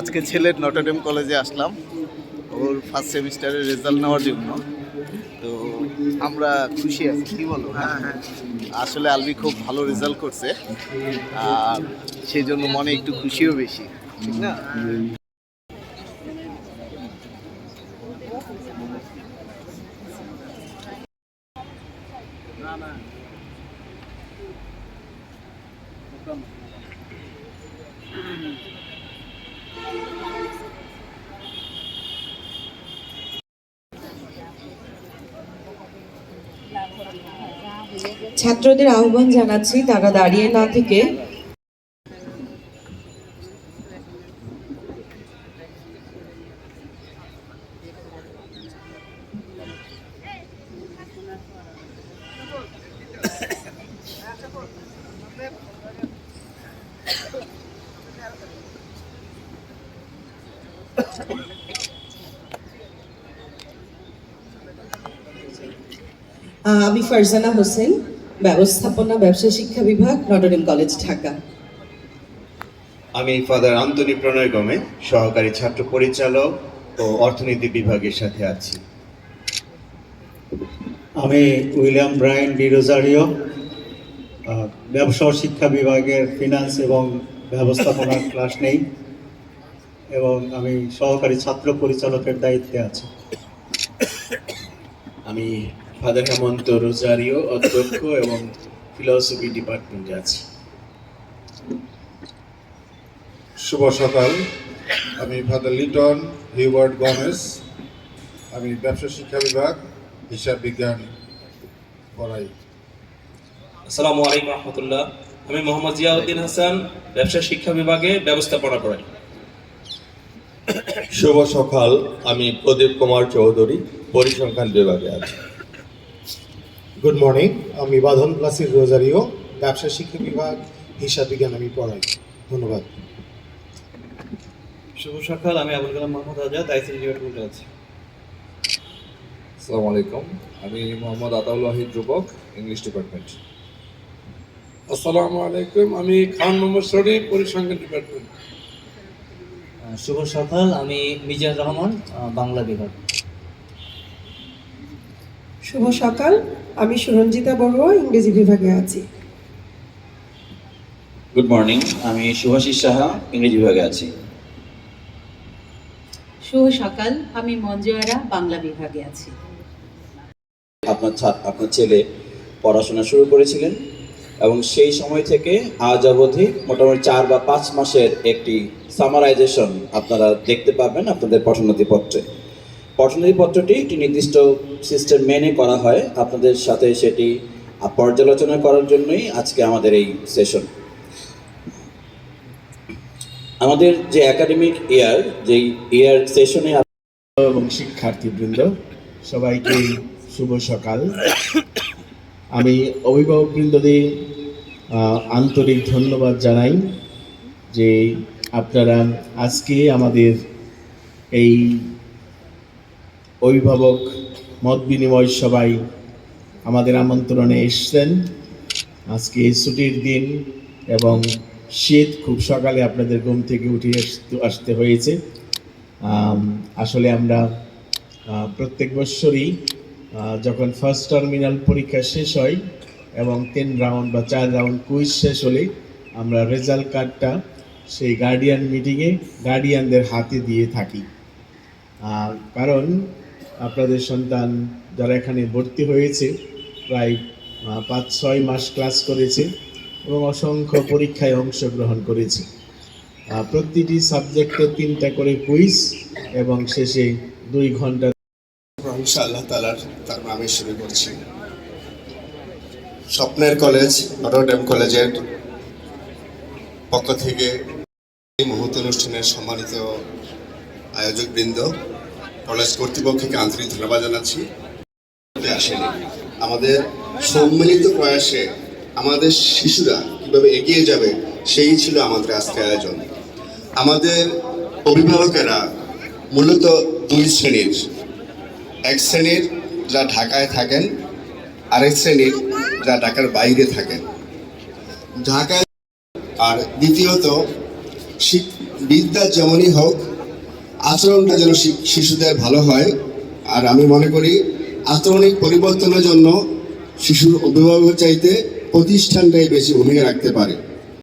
আজকে ছেলের নটরডেম কলেজে আসলাম। ওর ফার্স্ট সেমিস্টারের রেজাল্ট নেওয়ার জন্য। তো আমরা খুশি আছি কি বলো? আসলে আলবি খুব ভালো রেজাল্ট করছে। আর সেই জন্য মনে একটু খুশিও বেশি ঠিক না। ছাত্রদের আহ্বান জানাচ্ছি তারা দাঁড়িয়ে না থেকে আমি ফারজানা হোসেন ব্যবস্থাপনা ব্যবসা শিক্ষা বিভাগ নটরডেম কলেজ ঢাকা। আমি ফাদার আন্তনি প্রণয় গমে সহকারী ছাত্র পরিচালক ও অর্থনীতি বিভাগের সাথে আছি। আমি উইলিয়াম ব্রায়ান ডি রোজারিও ব্যবসা শিক্ষা বিভাগের ফিনান্স এবং ব্যবস্থাপনার ক্লাস নেই এবং আমি সহকারী ছাত্র পরিচালকের দায়িত্বে আছি। আমি ফাদার হেমন্ত রোজারিও অধ্যক্ষ এবং ফিলসফি ডিপার্টমেন্টে আছি। শুভ সকাল। আমি ফাদার লিটন হিউবার্ট গমেস। আমি ব্যবসা শিক্ষা বিভাগ হিসাব বিজ্ঞান পড়াই আসসালামু আলাইকুম রহমতুল্লাহ। আমি মোহাম্মদ জিয়াউদ্দিন হাসান ব্যবসা শিক্ষা বিভাগে ব্যবস্থাপনা করাই। শুভ সকাল। আমি প্রদীপ কুমার চৌধুরী পরিসংখ্যান বিভাগে আছি। গুড মর্নিং আমি বাঁধন প্লাসির রোজারিও ব্যবসা শিক্ষা বিভাগ হিসাব বিজ্ঞান আমি পড়াই ধন্যবাদ শুভ সকাল আমি আবুল কালাম মোহাম্মদ আজাদ আইসিটি ডিপার্টমেন্টে আছি। আসসালামু আলাইকুম আমি মোহাম্মদ আতাউল ওয়াহিদ রূপক ইংলিশ ডিপার্টমেন্ট আসসালামু আলাইকুম আমি খান মোহাম্মদ শরীফ পরিসংখ্যান ডিপার্টমেন্ট শুভ সকাল। আমি মিজার রহমান বাংলা বিভাগ। শুভ সকাল। আমি সুরঞ্জিতা বড়ুয়া ইংরেজি বিভাগে আছি। গুড মর্নিং আমি শুভাশিস সাহা ইংরেজি বিভাগে আছি। শুভ সকাল আমি মঞ্জুয়ারা বাংলা বিভাগে আছি। আপনার আপনার ছেলে পড়াশোনা শুরু করেছিলেন এবং সেই সময় থেকে আজ অবধি মোটামুটি চার বা পাঁচ মাসের একটি সামারাইজেশন আপনারা দেখতে পাবেন আপনাদের পঠোন্নতিপত্রে পঠোন্নতিপত্রটি একটি নির্দিষ্ট সিস্টেম মেনে করা হয়। আপনাদের সাথে সেটি পর্যালোচনা করার জন্যই আজকে আমাদের এই সেশন আমাদের যে একাডেমিক ইয়ার যেই ইয়ার সেশনে এবং শিক্ষার্থীবৃন্দ, সবাইকে শুভ সকাল। আমি অভিভাবকবৃন্দদের আন্তরিক ধন্যবাদ জানাই যে আপনারা আজকে আমাদের এই অভিভাবক মত বিনিময় সবাই আমাদের আমন্ত্রণে এসছেন। আজকে এই ছুটির দিন এবং শীত খুব সকালে আপনাদের ঘুম থেকে উঠে আসতে- হয়েছে। আসলে আমরা প্রত্যেক আহ, যখন ফার্স্ট টার্মিনাল পরীক্ষা শেষ হয় এবং তিন রাউন্ড বা চার রাউন্ড কুইজ শেষ হলে আমরা রেজাল্ট কার্ডটা সেই গার্ডিয়ান মিটিংয়ে গার্ডিয়ানদের হাতে দিয়ে থাকি। কারণ আপনাদের সন্তান যারা এখানে ভর্তি হয়েছে, প্রায় পাঁচ, ছয় মাস ক্লাস করেছে এবং অসংখ্য পরীক্ষায় অংশগ্রহণ করেছে। প্রতিটি সাবজেক্টে তিনটা করে কুইজ এবং শেষে দুই ঘণ্টা প্রশংসা আল্লাহ তালার তার নামে শুরু করছি। স্বপ্নের কলেজ, নটরডেম কলেজের পক্ষ থেকে এই মুহূর্ত অনুষ্ঠানের সম্মানিত আয়োজকবৃন্দ কলেজ কর্তৃপক্ষকে আন্তরিক ধন্যবাদ জানাচ্ছি। আসেনি। আমাদের সম্মিলিত প্রয়াসে আমাদের শিশুরা কীভাবে এগিয়ে যাবে, সেই ছিল আমাদের আজকে আয়োজন। আমাদের অভিভাবকেরা মূলত দুই শ্রেণির। এক শ্রেণির যারা ঢাকায় থাকেন, আরেক শ্রেণির যারা ঢাকার বাইরে থাকেন। ঢাকায় আর দ্বিতীয়ত বিদ্যা যেমনই হোক আচরণটা যেন শিশুদের ভালো হয়। আর আমি মনে করি, আচরণিক পরিবর্তনের জন্য শিশুর অভিভাবক চাইতে প্রতিষ্ঠানটাই বেশি ভূমিকা রাখতে পারে।